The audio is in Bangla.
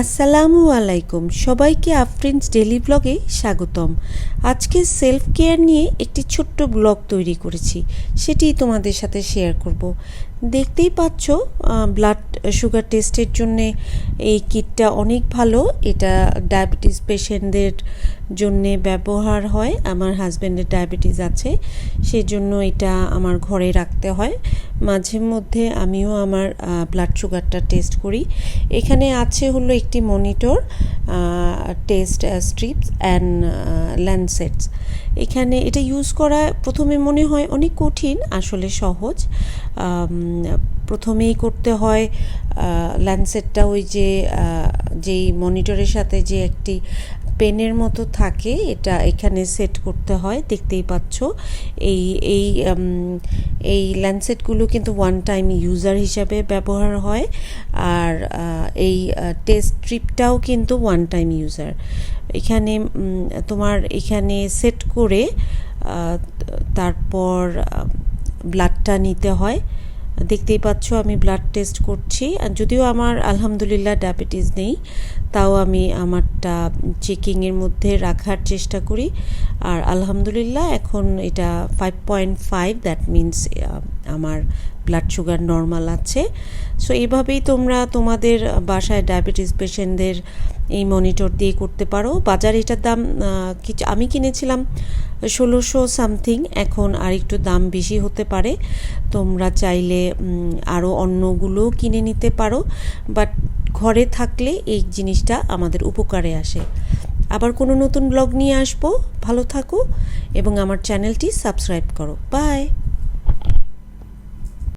আসসালামু আলাইকুম। সবাইকে আফ্রেন্স ডেলি ব্লগে স্বাগতম। আজকে সেলফ কেয়ার নিয়ে একটি ছোট্ট ব্লগ তৈরি করেছি। সেটি তোমাদের সাথে শেয়ার করব। দেখতেই পাচ্ছ ব্লাড সুগার টেস্টের জন্যে এই কিটটা অনেক ভালো। এটা ডায়াবেটিস পেশেন্টদের জন্যে ব্যবহার হয়। আমার হাজব্যান্ডের ডায়াবেটিস আছে, সেজন্য এটা আমার ঘরে রাখতে হয়। মাঝে মধ্যে আমিও আমার ব্লাড সুগারটা টেস্ট করি। এখানে আছে হলো একটি monitor test strips and lancets এখানে এটা ইউজ করা প্রথমে মনে হয় অনেক কঠিন, আসলে সহজ। প্রথমেই করতে হয় ল্যান্ডসেটটা ওই যে যেই মনিটরের সাথে যে একটি পেনের মতো থাকে, এটা এখানে সেট করতে হয়, দেখতেই পাচ্ছ। এই এই এই ল্যান্ডসেটগুলো কিন্তু ওয়ান টাইম ইউজার হিসাবে ব্যবহার হয়, আর এই টেস্ট ট্রিপটাও কিন্তু ওয়ান টাইম ইউজার এখানে তোমার এখানে সেট করে তারপর ব্লাডটা নিতে হয়। দেখতেই পাচ্ছ, আমি ব্লাড টেস্ট করছি। আর যদিও আমার আলহামদুলিল্লাহ ডায়াবেটিস নেই, তাও আমি আমারটা চেকিংয়ের মধ্যে রাখার চেষ্টা করি। আর আলহামদুলিল্লাহ এখন এটা five point five that means আমার ব্লাড সুগার নর্মাল আছে। সো এইভাবেই তোমরা তোমাদের বাসায় ডায়াবেটিস পেশেন্টদের এই মনিটর দিয়ে করতে পারো। বাজারে এটার দাম কিছু আমি কিনেছিলাম ষোলোশো সামথিং এখন আর একটু দাম বেশি হতে পারে। তোমরা চাইলে আরও অন্যগুলোও কিনে নিতে পারো। বাট ঘরে থাকলে এই জিনিসটা আমাদের উপকারে আসে। আবার কোনো নতুন ব্লগ নিয়ে আসব। ভালো থাকো এবং আমার চ্যানেলটি সাবস্ক্রাইব করো। বাই